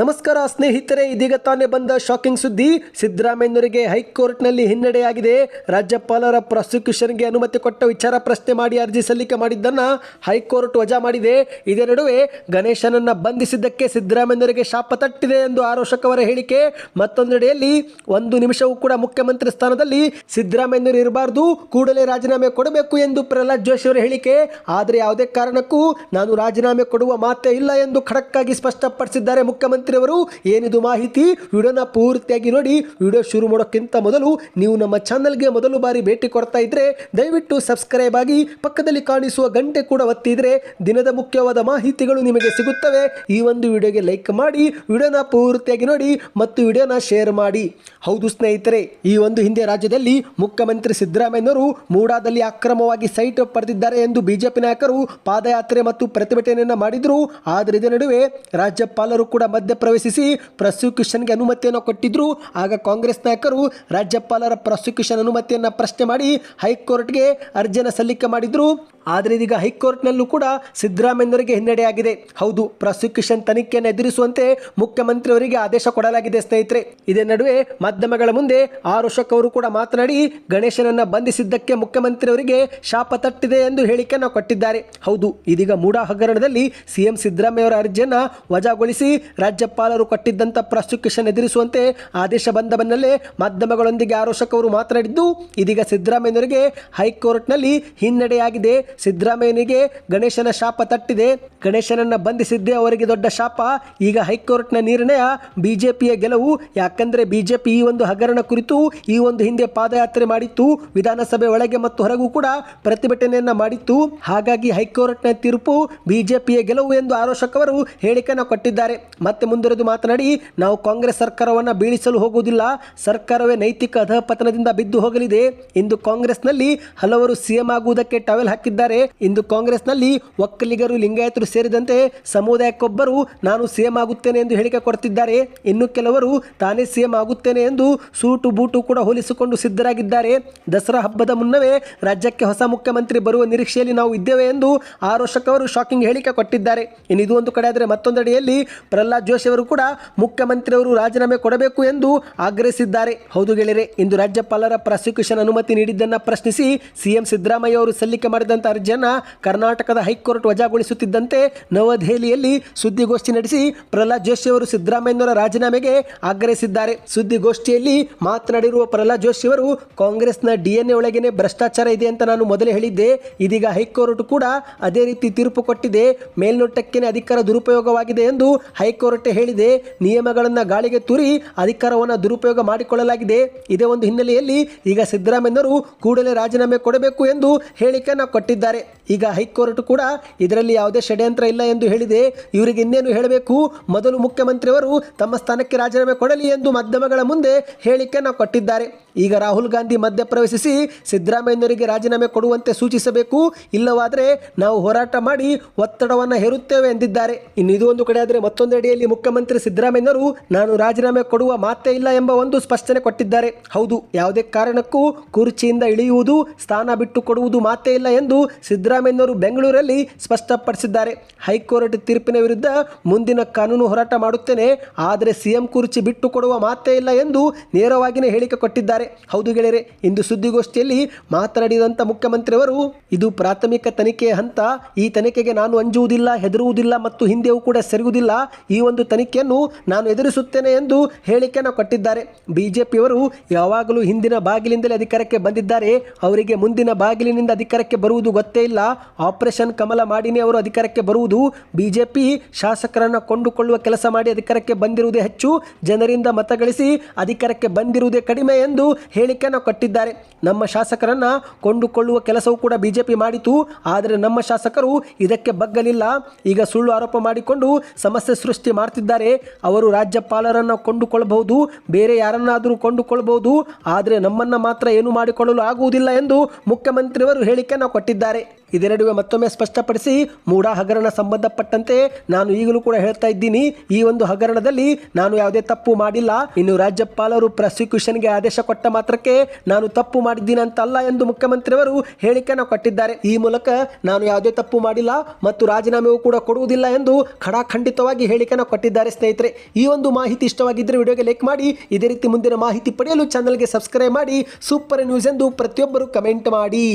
ನಮಸ್ಕಾರ ಸ್ನೇಹಿತರೆ, ಇದೀಗ ತಾನೇ ಬಂದ ಶಾಕಿಂಗ್ ಸುದ್ದಿ. ಸಿದ್ದರಾಮಯ್ಯನವರಿಗೆ ಹೈಕೋರ್ಟ್ನಲ್ಲಿ ಹಿನ್ನಡೆಯಾಗಿದೆ. ರಾಜ್ಯಪಾಲರ ಪ್ರಾಸಿಕ್ಯೂಷನ್ಗೆ ಅನುಮತಿ ಕೊಟ್ಟ ವಿಚಾರ ಪ್ರಶ್ನೆ ಮಾಡಿ ಅರ್ಜಿ ಸಲ್ಲಿಕೆ ಮಾಡಿದ್ದನ್ನು ಹೈಕೋರ್ಟ್ ವಜಾ ಮಾಡಿದೆ. ಇದೇ ನಡುವೆ ಗಣೇಶನನ್ನ ಬಂಧಿಸಿದ್ದಕ್ಕೆ ಸಿದ್ದರಾಮಯ್ಯನವರಿಗೆ ಶಾಪ ತಟ್ಟಿದೆ ಎಂದು ಆರೋಷಕವರ ಹೇಳಿಕೆ. ಮತ್ತೊಂದೆಡೆಯಲ್ಲಿ ಒಂದು ನಿಮಿಷವೂ ಕೂಡ ಮುಖ್ಯಮಂತ್ರಿ ಸ್ಥಾನದಲ್ಲಿ ಸಿದ್ದರಾಮಯ್ಯನವರು ಇರಬಾರ್ದು, ಕೂಡಲೇ ರಾಜೀನಾಮೆ ಕೊಡಬೇಕು ಎಂದು ಪ್ರಹ್ಲಾದ್ ಜೋಶಿ ಅವರ ಹೇಳಿಕೆ. ಆದರೆ ಯಾವುದೇ ಕಾರಣಕ್ಕೂ ನಾನು ರಾಜೀನಾಮೆ ಕೊಡುವ ಮಾತೇ ಇಲ್ಲ ಎಂದು ಖಡಕ್ಕಾಗಿ ಸ್ಪಷ್ಟಪಡಿಸಿದ್ದಾರೆ ಮುಖ್ಯಮಂತ್ರಿಯವರು ಏನಿದು ಮಾಹಿತಿ? ವಿಡಿಯೋನ ಪೂರ್ತಿಯಾಗಿ ನೋಡಿ, ವಿಡಿಯೋ ಶುರು ಮಾಡೋಕ್ಕಿಂತ ಮೊದಲು ನೀವು ನಮ್ಮ ಚಾನಲ್ಗೆ ಮೊದಲು ಬಾರಿ ಭೇಟಿ ಕೊಡ್ತಾ ಇದ್ರೆ, ದಯವಿಟ್ಟು ಸಬ್ಸ್ಕ್ರೈಬ್ ಆಗಿ ಪಕ್ಕದಲ್ಲಿ ಕಾಣಿಸುವ ಗಂಟೆ ಕೂಡ ಒತ್ತಿದ್ರೆ ದಿನದ ಮುಖ್ಯವಾದ ಮಾಹಿತಿಗಳು ನಿಮಗೆ ಸಿಗುತ್ತವೆ. ಈ ಒಂದು ವಿಡಿಯೋಗೆ ಲೈಕ್ ಮಾಡಿ, ವಿಡಿಯೋನ ಪೂರ್ತಿಯಾಗಿ ನೋಡಿ ಮತ್ತು ವಿಡಿಯೋನ ಶೇರ್ ಮಾಡಿ. ಹೌದು ಸ್ನೇಹಿತರೆ, ಈ ಒಂದು ಹಿಂದೆ ರಾಜ್ಯದಲ್ಲಿ ಮುಖ್ಯಮಂತ್ರಿ ಸಿದ್ದರಾಮಯ್ಯನವರು ಮೂಡಾದಲ್ಲಿ ಅಕ್ರಮವಾಗಿ ಸೈಟ್ ಪಡೆದಿದ್ದಾರೆ ಎಂದು ಬಿಜೆಪಿ ನಾಯಕರು ಪಾದಯಾತ್ರೆ ಮತ್ತು ಪ್ರತಿಭಟನೆಯನ್ನು ಮಾಡಿದರು. ಆದರೆ ಇದರ ನಡುವೆ ರಾಜ್ಯಪಾಲರು ಕೂಡ ಮಧ್ಯಪ್ರವೇಶಿಸಿ ಪ್ರಾಸಿಕ್ಯೂಷನ್ಗೆ ಅನುಮತಿಯನ್ನು ಕೊಟ್ಟಿದ್ರು. ಆಗ ಕಾಂಗ್ರೆಸ್ ನಾಯಕರು ರಾಜ್ಯಪಾಲರ ಪ್ರಾಸಿಕ್ಯೂಷನ್ ಅನುಮತಿಯನ್ನು ಪ್ರಶ್ನೆ ಮಾಡಿ ಹೈಕೋರ್ಟ್ಗೆ ಅರ್ಜಿಯನ್ನು ಸಲ್ಲಿಕೆ ಮಾಡಿದ್ರು. ಆದರೆ ಇದೀಗ ಹೈಕೋರ್ಟ್ನಲ್ಲೂ ಕೂಡ ಸಿದ್ದರಾಮಯ್ಯನವರಿಗೆ ಹಿನ್ನಡೆಯಾಗಿದೆ. ಹೌದು, ಪ್ರಾಸಿಕ್ಯೂಷನ್ ತನಿಖೆಯನ್ನು ಎದುರಿಸುವಂತೆ ಮುಖ್ಯಮಂತ್ರಿಯವರಿಗೆ ಆದೇಶ ಕೊಡಲಾಗಿದೆ ಸ್ನೇಹಿತರೆ. ಇದೇ ನಡುವೆ ಮಾಧ್ಯಮಗಳ ಮುಂದೆ ಆರ್ ಅವರು ಕೂಡ ಮಾತನಾಡಿ, ಗಣೇಶನನ್ನ ಬಂಧಿಸಿದ್ದಕ್ಕೆ ಮುಖ್ಯಮಂತ್ರಿಯವರಿಗೆ ಶಾಪ ತಟ್ಟಿದೆ ಎಂದು ಹೇಳಿಕೆಯನ್ನು ಕೊಟ್ಟಿದ್ದಾರೆ. ಹೌದು, ಇದೀಗ ಮೂಡಾ ಹಗರಣದಲ್ಲಿ ಸಿಎಂ ಸಿದ್ದರಾಮಯ್ಯ ಅವರ ಅರ್ಜಿಯನ್ನು ವಜಾಗೊಳಿಸಿ ರಾಜ್ಯಪಾಲರು ಕೊಟ್ಟಿದ್ದಂಥ ಪ್ರಾಸಿಕ್ಯೂಷನ್ ಎದುರಿಸುವಂತೆ ಆದೇಶ ಬಂದ ಬೆನ್ನಲ್ಲೇ ಮಾಧ್ಯಮಗಳೊಂದಿಗೆ ಆರೋಷಕ್ ಅವರು ಮಾತನಾಡಿದ್ದು, ಇದೀಗ ಸಿದ್ದರಾಮಯ್ಯನವರಿಗೆ ಹೈಕೋರ್ಟ್ನಲ್ಲಿ ಹಿನ್ನಡೆಯಾಗಿದೆ. ಸಿದ್ದರಾಮಯ್ಯನಿಗೆ ಗಣೇಶನ ಶಾಪ ತಟ್ಟಿದೆ. ಗಣೇಶನನ್ನ ಬಂಧಿಸಿದ್ದೇ ಅವರಿಗೆ ದೊಡ್ಡ ಶಾಪ. ಈಗ ಹೈಕೋರ್ಟ್ನ ನಿರ್ಣಯ ಬಿಜೆಪಿಯ ಗೆಲುವು. ಯಾಕಂದ್ರೆ ಬಿಜೆಪಿ ಈ ಒಂದು ಹಗರಣ ಕುರಿತು ಈ ಒಂದು ಹಿಂದೆ ಪಾದಯಾತ್ರೆ ಮಾಡಿತ್ತು. ವಿಧಾನಸಭೆ ಒಳಗೆ ಮತ್ತು ಹೊರಗೂ ಕೂಡ ಪ್ರತಿಭಟನೆಯನ್ನ ಮಾಡಿತ್ತು. ಹಾಗಾಗಿ ಹೈಕೋರ್ಟ್ನ ತೀರ್ಪು ಬಿಜೆಪಿಯ ಗೆಲುವು ಎಂದು ಆರೋಷಕ್ ಅವರು ಹೇಳಿಕೆಯನ್ನು ಕೊಟ್ಟಿದ್ದಾರೆ. ಮತ್ತೆ ಮುಂದುವರೆದು ಮಾತನಾಡಿ, ನಾವು ಕಾಂಗ್ರೆಸ್ ಸರ್ಕಾರವನ್ನು ಬೀಳಿಸಲು ಹೋಗುವುದಿಲ್ಲ. ಸರ್ಕಾರವೇ ನೈತಿಕ ಅಧಃಪತನದಿಂದ ಬಿದ್ದು ಹೋಗಲಿದೆ. ಇಂದು ಕಾಂಗ್ರೆಸ್ನಲ್ಲಿ ಹಲವರು ಸಿಎಂ ಆಗುವುದಕ್ಕೆ ಟವೆಲ್ ಹಾಕಿದ್ದಾರೆ. ಇಂದು ಕಾಂಗ್ರೆಸ್ನಲ್ಲಿ ಒಕ್ಕಲಿಗರು, ಲಿಂಗಾಯತರು ಸೇರಿದಂತೆ ಸಮುದಾಯಕ್ಕೊಬ್ಬರು ನಾನು ಸಿಎಂ ಆಗುತ್ತೇನೆ ಎಂದು ಹೇಳಿಕೆ ಕೊಡ್ತಿದ್ದಾರೆ. ಇನ್ನು ಕೆಲವರು ತಾನೇ ಸಿಎಂ ಆಗುತ್ತೇನೆ ಎಂದು ಸೂಟು ಬೂಟು ಕೂಡ ಹೋಲಿಸಿಕೊಂಡು ಸಿದ್ಧರಾಗಿದ್ದಾರೆ. ದಸರಾ ಹಬ್ಬದ ಮುನ್ನವೇ ರಾಜ್ಯಕ್ಕೆ ಹೊಸ ಮುಖ್ಯಮಂತ್ರಿ ಬರುವ ನಿರೀಕ್ಷೆಯಲ್ಲಿ ನಾವು ಇದ್ದೇವೆ ಎಂದು ಆರೋಷಕ್ ಅವರು ಶಾಕಿಂಗ್ ಹೇಳಿಕೆ ಕೊಟ್ಟಿದ್ದಾರೆ. ಇದು ಒಂದು ಕಡೆ ಆದರೆ ಮತ್ತೊಂದೆಡೆಯಲ್ಲಿ ಪ್ರಹ್ಲಾದ್ ಜೋಶಿ ಅವರು ಕೂಡ ಮುಖ್ಯಮಂತ್ರಿಯವರು ರಾಜೀನಾಮೆ ಕೊಡಬೇಕು ಎಂದು ಆಗ್ರಹಿಸಿದ್ದಾರೆ. ಹೌದು ಗೆಳೆಯರೆ, ಇಂದು ರಾಜ್ಯಪಾಲರ ಪ್ರಾಸಿಕ್ಯೂಷನ್ ಅನುಮತಿ ನೀಡಿದ್ದನ್ನು ಪ್ರಶ್ನಿಸಿ ಸಿಎಂ ಸಿದ್ದರಾಮಯ್ಯ ಅವರು ಸಲ್ಲಿಕೆ ಮಾಡಿದಂಥ ಅರ್ಜಿಯನ್ನು ಕರ್ನಾಟಕದ ಹೈಕೋರ್ಟ್ ವಜಾಗೊಳಿಸುತ್ತಿದ್ದಂತೆ ನವದೆಹಲಿಯಲ್ಲಿ ಸುದ್ದಿಗೋಷ್ಠಿ ನಡೆಸಿ ಪ್ರಹ್ಲಾದ್ ಜೋಶಿ ಅವರು ಸಿದ್ದರಾಮಯ್ಯನವರ ರಾಜೀನಾಮೆಗೆ ಆಗ್ರಹಿಸಿದ್ದಾರೆ. ಸುದ್ದಿಗೋಷ್ಠಿಯಲ್ಲಿ ಮಾತನಾಡಿರುವ ಪ್ರಹ್ಲಾದ್ ಜೋಶಿ ಅವರು, ಕಾಂಗ್ರೆಸ್ನ ಡಿಎನ್ಎ ಒಳಗೇನೆ ಭ್ರಷ್ಟಾಚಾರ ಇದೆ ಅಂತ ನಾನು ಮೊದಲೇ ಹೇಳಿದ್ದೆ. ಇದೀಗ ಹೈಕೋರ್ಟ್ ಕೂಡ ಅದೇ ರೀತಿ ತೀರ್ಪು ಕೊಟ್ಟಿದೆ. ಮೇಲ್ನೋಟಕ್ಕೇನೆ ಅಧಿಕಾರ ದುರುಪಯೋಗವಾಗಿದೆ ಎಂದು ಹೈಕೋರ್ಟ್ ಹೇಳಿದೆ. ನಿಯಮಗಳನ್ನು ಗಾಳಿಗೆ ತೂರಿ ಅಧಿಕಾರವನ್ನು ದುರುಪಯೋಗ ಮಾಡಿಕೊಳ್ಳಲಾಗಿದೆ. ಇದೇ ಒಂದು ಹಿನ್ನೆಲೆಯಲ್ಲಿ ಈಗ ಸಿದ್ದರಾಮಯ್ಯನವರು ಕೂಡಲೇ ರಾಜೀನಾಮೆ ಕೊಡಬೇಕು ಎಂದು ಹೇಳಿಕೆಯನ್ನು ಕೊಟ್ಟಿದ್ದಾರೆ. ಈಗ ಹೈಕೋರ್ಟ್ ಕೂಡ ಇದರಲ್ಲಿ ಯಾವುದೇ ಷಡ್ಯಂತ್ರ ಇಲ್ಲ ಎಂದು ಹೇಳಿದೆ. ಇವರಿಗೆ ಇನ್ನೇನು ಹೇಳಬೇಕು? ಮೊದಲು ಮುಖ್ಯಮಂತ್ರಿಯವರು ತಮ್ಮ ಸ್ಥಾನಕ್ಕೆ ರಾಜೀನಾಮೆ ಕೊಡಲಿ ಎಂದು ಮಾಧ್ಯಮಗಳ ಮುಂದೆ ಹೇಳಿಕೆಯನ್ನು ಕೊಟ್ಟಿದ್ದಾರೆ. ಈಗ ರಾಹುಲ್ ಗಾಂಧಿ ಮಧ್ಯಪ್ರವೇಶಿಸಿ ಸಿದ್ದರಾಮಯ್ಯನವರಿಗೆ ರಾಜೀನಾಮೆ ಕೊಡುವಂತೆ ಸೂಚಿಸಬೇಕು. ಇಲ್ಲವಾದರೆ ನಾವು ಹೋರಾಟ ಮಾಡಿ ಒತ್ತಡವನ್ನು ಹೇರುತ್ತೇವೆ ಎಂದಿದ್ದಾರೆ. ಇನ್ನು ಇದು ಒಂದು ಕಡೆ ಆದರೆ ಮತ್ತೊಂದೆಡೆಯಲ್ಲಿ ಮುಖ್ಯಮಂತ್ರಿ ಸಿದ್ದರಾಮಯ್ಯನವರು, ನಾನು ರಾಜೀನಾಮೆ ಕೊಡುವ ಮಾತೇ ಇಲ್ಲ ಎಂಬ ಒಂದು ಸ್ಪಷ್ಟನೆ ಕೊಟ್ಟಿದ್ದಾರೆ. ಹೌದು, ಯಾವುದೇ ಕಾರಣಕ್ಕೂ ಕುರ್ಚಿಯಿಂದ ಇಳಿಯುವುದು, ಸ್ಥಾನ ಬಿಟ್ಟು ಕೊಡುವುದು ಮಾತೇ ಇಲ್ಲ ಎಂದು ಸಿದ್ದರಾಮಯ್ಯನವರು ಬೆಂಗಳೂರಲ್ಲಿ ಸ್ಪಷ್ಟಪಡಿಸಿದ್ದಾರೆ. ಹೈಕೋರ್ಟ್ ತೀರ್ಪಿನ ವಿರುದ್ಧ ಮುಂದಿನ ಕಾನೂನು ಹೋರಾಟ ಮಾಡುತ್ತೇನೆ. ಆದರೆ ಸಿಎಂ ಕುರ್ಚಿ ಬಿಟ್ಟು ಕೊಡುವ ಮಾತೇ ಇಲ್ಲ ಎಂದು ನೇರವಾಗಿಯೇ ಹೇಳಿಕೆ ಕೊಟ್ಟಿದ್ದಾರೆ. ಹೌದು ಗೆಳೆಯರೆ, ಇಂದು ಸುದ್ದಿಗೋಷ್ಠಿಯಲ್ಲಿ ಮಾತನಾಡಿದಂಥ ಮುಖ್ಯಮಂತ್ರಿಯವರು, ಇದು ಪ್ರಾಥಮಿಕ ತನಿಖೆಯ ಹಂತ. ಈ ತನಿಖೆಗೆ ನಾನು ಅಂಜುವುದಿಲ್ಲ, ಹೆದರುವುದಿಲ್ಲ ಮತ್ತು ಹಿಂದೆಯೂ ಕೂಡ ಸೆರೆಯುವುದಿಲ್ಲ. ಈ ಒಂದು ತನಿಖೆಯನ್ನು ನಾನು ಎದುರಿಸುತ್ತೇನೆ ಎಂದು ಹೇಳಿಕೆಯನ್ನು ಕೊಟ್ಟಿದ್ದಾರೆ. ಬಿಜೆಪಿಯವರು ಯಾವಾಗಲೂ ಹಿಂದಿನ ಬಾಗಿಲಿಂದಲೇ ಅಧಿಕಾರಕ್ಕೆ ಬಂದಿದ್ದಾರೆ. ಅವರಿಗೆ ಮುಂದಿನ ಬಾಗಿಲಿನಿಂದ ಅಧಿಕಾರಕ್ಕೆ ಬರುವುದು ಗೊತ್ತೇ ಇಲ್ಲ. ಆಪರೇಷನ್ ಕಮಲ ಮಾಡಿನೇ ಅವರು ಅಧಿಕಾರಕ್ಕೆ ಬರುವುದು. ಬಿಜೆಪಿ ಶಾಸಕರನ್ನು ಕೊಂಡುಕೊಳ್ಳುವ ಕೆಲಸ ಮಾಡಿ ಅಧಿಕಾರಕ್ಕೆ ಬಂದಿರುವುದೇ ಹೆಚ್ಚು. ಜನರಿಂದ ಮತ ಗಳಿಸಿ ಅಧಿಕಾರಕ್ಕೆ ಬಂದಿರುವುದೇ ಕಡಿಮೆ ಎಂದು ಹೇಳಿಕೆಯನ್ನು ಕೊಟ್ಟಿದ್ದಾರೆ. ನಮ್ಮ ಶಾಸಕರನ್ನ ಕೊಂಡುಕೊಳ್ಳುವ ಕೆಲಸವೂ ಕೂಡ ಬಿಜೆಪಿ ಮಾಡಿತು. ಆದರೆ ನಮ್ಮ ಶಾಸಕರು ಇದಕ್ಕೆ ಬಗ್ಗಲಿಲ್ಲ. ಈಗ ಸುಳ್ಳು ಆರೋಪ ಮಾಡಿಕೊಂಡು ಸಮಸ್ಯೆ ಸೃಷ್ಟಿ ಮಾಡ್ತಿದ್ದಾರೆ. ಅವರು ರಾಜ್ಯಪಾಲರನ್ನು ಕೊಂಡುಕೊಳ್ಳಬಹುದು. ಬೇರೆ ಯಾರನ್ನಾದರೂ ಕೊಂಡುಕೊಳ್ಳಬಹುದು. ಆದರೆ ನಮ್ಮನ್ನು ಮಾತ್ರ ಏನು ಮಾಡಿಕೊಳ್ಳಲು ಆಗುವುದಿಲ್ಲ ಎಂದು ಮುಖ್ಯಮಂತ್ರಿಯವರು ಹೇಳಿಕೆಯನ್ನು ಕೊಟ್ಟಿದ್ದಾರೆ. ಕೊಟ್ಟಿದ್ದಾರೆ ಇದೇ ನಡುವೆ ಮತ್ತೊಮ್ಮೆ ಸ್ಪಷ್ಟಪಡಿಸಿ ಮೂಡಾ ಹಗರಣ ಸಂಬಂಧಪಟ್ಟಂತೆ ನಾನು ಈಗಲೂ ಕೂಡ ಹೇಳ್ತಾ ಇದ್ದೀನಿ, ಈ ಒಂದು ಹಗರಣದಲ್ಲಿ ನಾನು ಯಾವುದೇ ತಪ್ಪು ಮಾಡಿಲ್ಲ. ಇನ್ನು ರಾಜ್ಯಪಾಲರು ಪ್ರಾಸಿಕ್ಯೂಷನ್ಗೆ ಆದೇಶ ಕೊಟ್ಟ ಮಾತ್ರಕ್ಕೆ ನಾನು ತಪ್ಪು ಮಾಡಿದ್ದೀನಿ ಅಂತಲ್ಲ ಎಂದು ಮುಖ್ಯಮಂತ್ರಿಯವರು ಹೇಳಿಕೆಯನ್ನು ಕೊಟ್ಟಿದ್ದಾರೆ. ಈ ಮೂಲಕ ನಾನು ಯಾವುದೇ ತಪ್ಪು ಮಾಡಿಲ್ಲ ಮತ್ತು ರಾಜೀನಾಮೆಯೂ ಕೂಡ ಕೊಡುವುದಿಲ್ಲ ಎಂದು ಖಡಾಖಂಡಿತವಾಗಿ ಹೇಳಿಕೆಯನ್ನು ಕೊಟ್ಟಿದ್ದಾರೆ ಸ್ನೇಹಿತರೆ. ಈ ಒಂದು ಮಾಹಿತಿ ಇಷ್ಟವಾಗಿದ್ದರೆ ವಿಡಿಯೋಗೆ ಲೈಕ್ ಮಾಡಿ, ಇದೇ ರೀತಿ ಮುಂದಿನ ಮಾಹಿತಿ ಪಡೆಯಲು ಚಾನಲ್ಗೆ ಸಬ್ಸ್ಕ್ರೈಬ್ ಮಾಡಿ, ಸೂಪರ್ ನ್ಯೂಸ್ ಎಂದು ಪ್ರತಿಯೊಬ್ಬರು ಕಮೆಂಟ್ ಮಾಡಿ.